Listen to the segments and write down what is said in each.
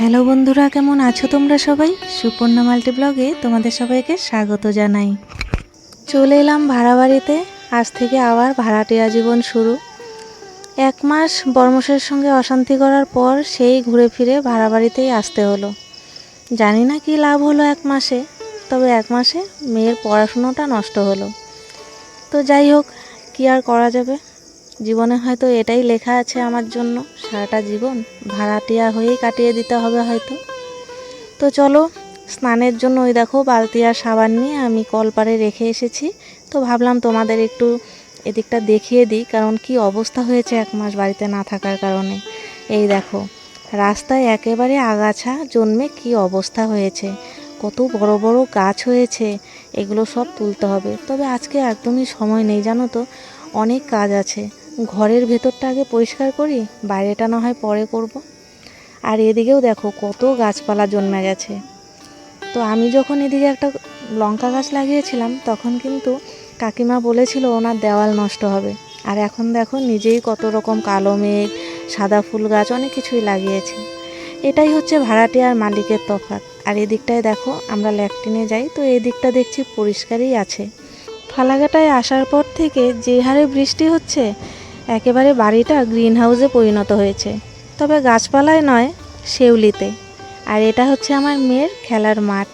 Hello বন্ধুরা, কেমন আছো তোমরা সবাই? সুপর্ণা মাল্টি ব্লগে তোমাদের সবাইকে স্বাগত জানাই। চলে এলাম ভাড়া বাড়িতে। আজ থেকে আবার ভাড়াটিয়া জীবন শুরু। এক মাস বর্মশের সঙ্গে অশান্তি করার পর সেই ঘুরে ফিরে ভাড়া বাড়িতেই আসতে হলো। জানি না কি লাভ হলো এক মাসে, তবে এক মাসে মেয়ের পড়াশুনোটা নষ্ট হলো। তো যাই হোক, কি আর করা যাবে? জীবনে হয়তো এটাই লেখা আছে আমার জন্য, সারাটা জীবন ভাড়াটিয়া হয়েই কাটিয়ে দিতে হবে হয়তো। তো চলো, স্নানের জন্য ওই দেখো বালতি আর সাবান নিয়ে আমি কলপারে রেখে এসেছি। তো ভাবলাম তোমাদের একটু এদিকটা দেখিয়ে দিই, কারণ কি অবস্থা হয়েছে এক মাস বাড়িতে না থাকার কারণে। এই দেখো, রাস্তায় একেবারে আগাছা জন্মে কি অবস্থা হয়েছে, কত বড় বড় গাছ হয়েছে, এগুলো সব তুলতে হবে। তবে আজকে একদমই সময় নেই, জানো তো? অনেক কাজ আছে। ঘরের ভেতরটা আগে পরিষ্কার করি, বাইরেটা না হয় পরে করব। আর এদিকেও দেখো কত গাছপালা জন্মে গেছে। তো আমি যখন এদিকে একটা লঙ্কা গাছ লাগিয়েছিলাম, তখন কিন্তু কাকিমা বলেছিল, ওনার দেওয়াল নষ্ট হবে। আর এখন দেখো নিজেই কত রকম কালো মেঘ, সাদা ফুল গাছ, অনেক কিছুই লাগিয়েছে। এটাই হচ্ছে ভাড়াটে আর মালিকের তফাৎ। আর এদিকটায় দেখো আমরা ল্যাকটিনে যাই, তো এই দিকটা দেখছি পরিষ্কারই আছে। ফালাকাটায় আসার পর থেকে যে হারে বৃষ্টি হচ্ছে একেবারে বাড়িটা গ্রিন হাউসে পরিণত হয়েছে। তবে গাছপালায় নয়, শেউলিতে। আর এটা হচ্ছে আমার মেয়ের খেলার মাঠ।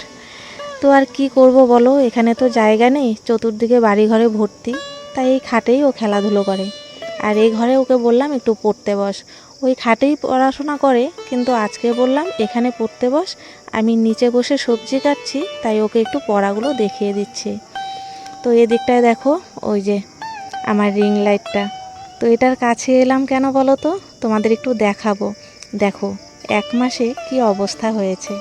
তো আর কি করব বলো, এখানে তো জায়গা নেই, চতুর্দিকে বাড়ি ঘরে ভর্তি। তাই এই খাটেই ও খেলাধুলো করে। আর এই ঘরে ওকে বললাম, একটু পড়তে বস। ওই খাটেই পড়াশোনা করে, কিন্তু আজকে বললাম, এখানে পড়তে বস, আমি নিচে বসে সবজি কাটছি, তাই ওকে একটু পড়াগুলো দেখিয়ে দিচ্ছি। তো এদিকটায় দেখো, ওই যে আমার রিং লাইটটা। তো এটার কাছে এলাম কেন বলো তো? তোমাদের একটু দেখাবো। দেখো, এক মাসে কি অবস্থা হয়েছে।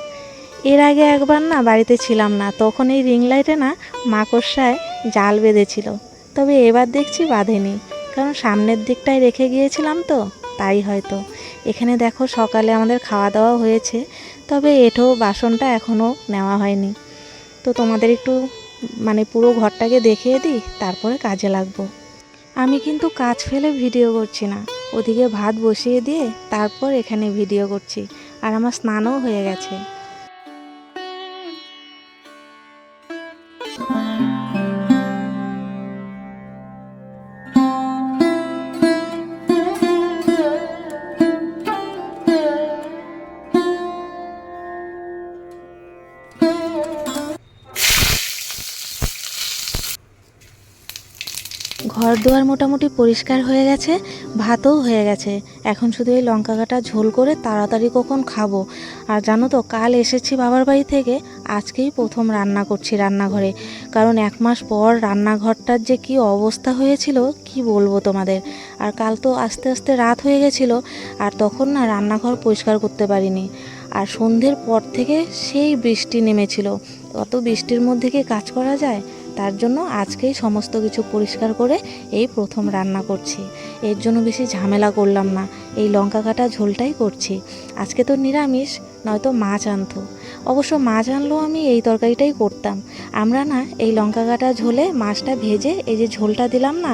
এর আগে একবার না বাড়িতে ছিলাম না, তখন এই রিং লাইটে না মাকড়সায় জাল বেঁধেছিল। তবে এবার দেখছি বাঁধেনি, কারণ সামনের দিকটায় রেখে গিয়েছিলাম তো, তাই হয়তো। এখানে দেখো সকালে আমাদের খাওয়া দাওয়া হয়েছে, তবে এঠো বাসনটা এখনও নেওয়া হয়নি। তো তোমাদের একটু মানে পুরো ঘরটাকে দেখিয়ে দিই, তারপরে কাজে লাগবো। আমি কিন্তু কাজ ফেলে ভিডিও করছি না। ওদিকে ভাত বসিয়ে দিয়ে তারপর এখানে ভিডিও করছি। আর আমার স্নানও হয়ে গেছে। ঘর দুয়ার মোটামুটি পরিষ্কার হয়ে গেছে, ভাতও হয়ে গেছে। এখন শুধু এই লঙ্কা কাটা ঝোল করে তাড়াতাড়ি কখন খাব। আর জানো তো, কাল এসেছি বাবার বাড়ি থেকে, আজকেই প্রথম রান্না করছি রান্নাঘরে। কারণ এক মাস পর রান্নাঘরটার যে কি অবস্থা হয়েছিল, কি বলব তোমাদের? আর কাল তো আস্তে আস্তে রাত হয়ে গেছিল, আর তখন না রান্নাঘর পরিষ্কার করতে পারিনি। আর সন্ধ্যের পর থেকে সেই বৃষ্টি নেমেছিল। অত বৃষ্টির মধ্যে কি কাজ করা যায়? তার জন্য আজকেই সমস্ত কিছু পরিষ্কার করে এই প্রথম রান্না করছি। এর জন্য বেশি ঝামেলা করলাম না। এই লঙ্কা কাটা ঝোলটাই করছি। আজকে তো নিরামিষ নয়তো মাছ আনতো। অবশ্য মাছ আনলেও আমি এই তরকারিটাই করতাম। আমরা না এই লঙ্কা কাটা ঝোলে মাছটা ভেজে এই যে ঝোলটা দিলাম না,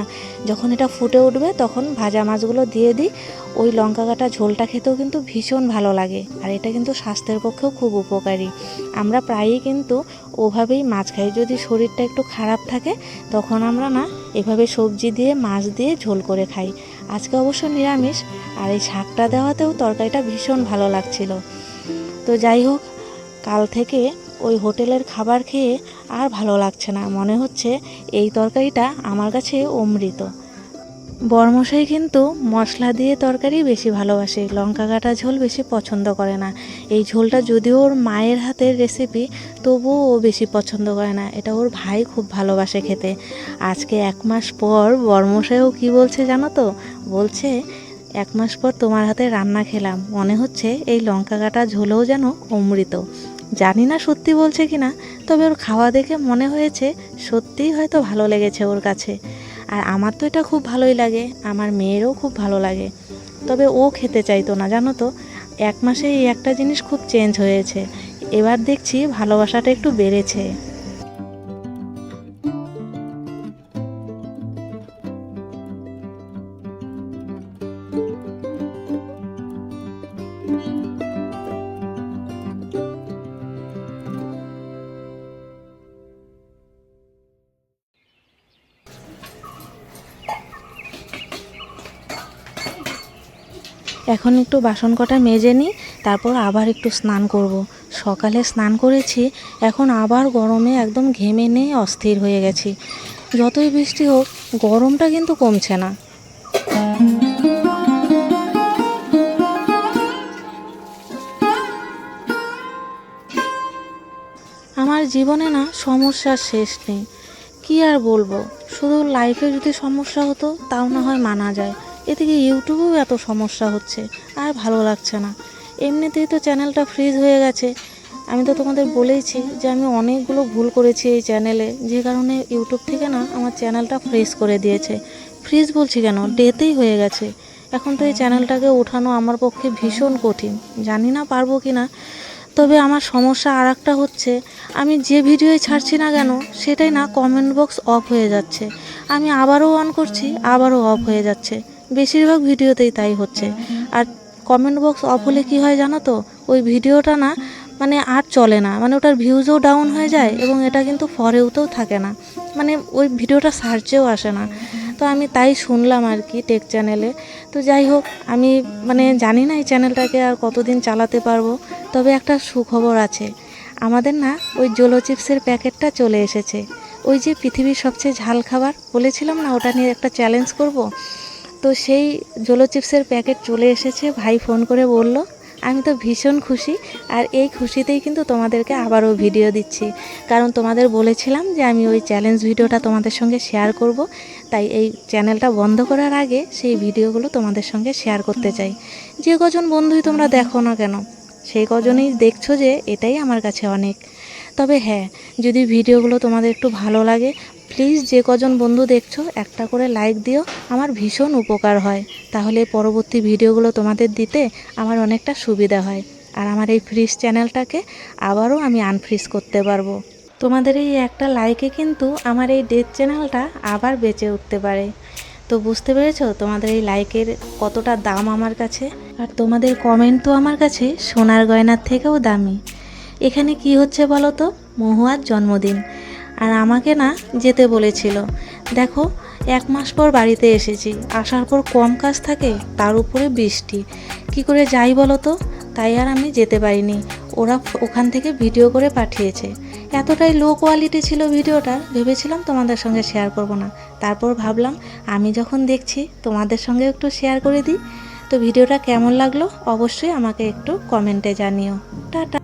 যখন এটা ফুটে উঠবে তখন ভাজা মাছগুলো দিয়ে দিই। ওই লঙ্কা কাটা ঝোলটা খেতেও কিন্তু ভীষণ ভালো লাগে আর এটা কিন্তু স্বাস্থ্যের পক্ষেও খুব উপকারী। আমরা প্রায়ই কিন্তু ওভাবেই মাছ খাই। যদি শরীরটা একটু খারাপ থাকে তখন আমরা না এভাবে সবজি দিয়ে, মাছ দিয়ে ঝোল করে খাই। আজকে অবশ্য নিরামিষ, আর এই শাকটা দেওয়াতেও তরকারিটা ভীষণ ভালো লাগছিল। তো যাই হোক, কাল থেকে ওই হোটেলের খাবার খেয়ে আর ভালো লাগছে না। মনে হচ্ছে এই তরকারিটা আমার কাছে অমৃত। বরমশাই কিন্তু মশলা দিয়ে তরকারি বেশি ভালোবাসে লঙ্কা কাটা ঝোল বেশি পছন্দ করে না। এই ঝোলটা যদিও ওর মায়ের হাতের রেসিপি তবুও ও বেশি পছন্দ করে না। এটা ওর ভাই খুব ভালোবাসে খেতে। আজকে এক মাস পর বরমশাইও কি বলছে জানো তো? বলছে, এক মাস পর তোমার হাতে রান্না খেলাম। মনে হচ্ছে এই লঙ্কা কাটা ঝোলেও যেন অমৃত। জানি না সত্যি বলছে কি না তবে ওর খাওয়া দেখে মনে হয়েছে সত্যিই হয়তো ভালো লেগেছে ওর কাছে। আর আমার তো এটা খুব ভালোই লাগে, আমার মেয়েরও খুব ভালো লাগে। তবে ও খেতে চাইতো না, জানো তো? এক মাসে এই একটা জিনিস খুব চেঞ্জ হয়েছে। এবার দেখছি ভালোবাসাটা একটু বেড়েছে। এখন একটু বাসন কটা মেজে নিই, তারপর আবার একটু স্নান করব। সকালে স্নান করেছি, এখন আবার গরমে একদম ঘেমে নিয়ে অস্থির হয়ে গেছি। যতই বৃষ্টি হোক, গরমটা কিন্তু কমছে না। আমার জীবনে না সমস্যার শেষ নেই। কি আর বলব? শুধু লাইফে যদি সমস্যা হতো, তাও না হয় মানা যায়। এদিকে ইউটিউবেও এত সমস্যা হচ্ছে, আর ভালো লাগছে না। এমনিতেই তো চ্যানেলটা ফ্রিজ হয়ে গেছে। আমি তো তোমাদের বলেইছি যে আমি অনেকগুলো ভুল করেছি এই চ্যানেলে, যে কারণে ইউটিউব থেকে না আমার চ্যানেলটা ফ্রিজ করে দিয়েছে। ফ্রিজ বলছি কেন? ডেতেই হয়ে গেছে। এখন তো এই চ্যানেলটাকে ওঠানো আমার পক্ষে ভীষণ কঠিন। জানি না পারব কি না, তবে আমার সমস্যা আর একটা হচ্ছে, আমি যে ভিডিওই ছাড়ছি না কেন, সেটাই না কমেন্ট বক্স অফ হয়ে যাচ্ছে। আমি আবারও অন করছি, আবারও অফ হয়ে যাচ্ছে। বেশিরভাগ ভিডিওতেই তাই হচ্ছে। আর কমেন্ট বক্স অফ হলে কী হয় জানো তো? ওই ভিডিওটা না মানে আর চলে না। মানে ওটার ভিউজও ডাউন হয়ে যায় এবং এটা কিন্তু ফরেওতেও থাকে না। মানে ওই ভিডিওটা সার্চেও আসে না। তো আমি তাই শুনলাম আর কি টেক চ্যানেলে তো যাই হোক, আমি মানে জানি না এই চ্যানেলটাকে আর কতদিন চালাতে পারব, তবে একটা সুখবর আছে। আমাদের না ওই জোলো চিপসের প্যাকেটটা চলে এসেছে। ওই যে পৃথিবীর সবচেয়ে ঝাল খাবার বলেছিলাম না, ওটা নিয়ে একটা চ্যালেঞ্জ করব? তো সেই জোলো চিপসের প্যাকেট চলে এসেছে। ভাই ফোন করে বলল, আমি তো ভীষণ খুশি আর এই খুশিতেই কিন্তু তোমাদেরকে আবারও ভিডিও দিচ্ছি। কারণ তোমাদের বলেছিলাম যে আমি ওই চ্যালেঞ্জ ভিডিওটা তোমাদের সঙ্গে শেয়ার করব। তাই এই চ্যানেলটা বন্ধ করার আগে সেই ভিডিওগুলো তোমাদের সঙ্গে শেয়ার করতে চাই। যে কজন বন্ধুই তোমরা দেখো না কেন সেই কজনই দেখছ যে এটাই আমার কাছে অনেক। তবে হ্যাঁ যদি ভিডিওগুলো তোমাদের একটু ভালো লাগে প্লিজ যে কজন বন্ধু দেখছ, একটা করে লাইক দিও। আমার ভীষণ উপকার হয়। তাহলে পরবর্তী ভিডিওগুলো তোমাদের দিতে আমার অনেকটা সুবিধা হয়। আর আমার এই ফ্রিজ চ্যানেলটাকে আবারও আমি আনফ্রিজ করতে পারব। তোমাদের এই একটা লাইকে কিন্তু আমার এই ডেথ চ্যানেলটা আবার বেঁচে উঠতে পারে। তো বুঝতে পেরেছ তোমাদের এই লাইকের কতটা দাম আমার কাছে? আর তোমাদের কমেন্ট তো আমার কাছে সোনার গয়নার থেকেও দামি। এখানে কি হচ্ছে বলো তো মহুয়ার জন্মদিন। আর আমাকে না যেতে বলেছিল। দেখো, এক মাস পর বাড়িতে এসেছি। আসার পর কম কাজ থাকে, তার উপরে বৃষ্টি। কি করে যাই বলো তো তাই আর আমি যেতে পারিনি। ওরা ওখান থেকে ভিডিও করে পাঠিয়েছে। এতটাই লো কোয়ালিটি ছিল ভিডিওটা, ভেবেছিলাম তোমাদের সঙ্গে শেয়ার করব না। তারপর ভাবলাম, আমি যখন দেখছি, তোমাদের সঙ্গে একটু শেয়ার করে দিই। তো ভিডিওটা কেমন লাগল? অবশ্যই আমাকে একটু কমেন্টে জানিও। টাটা।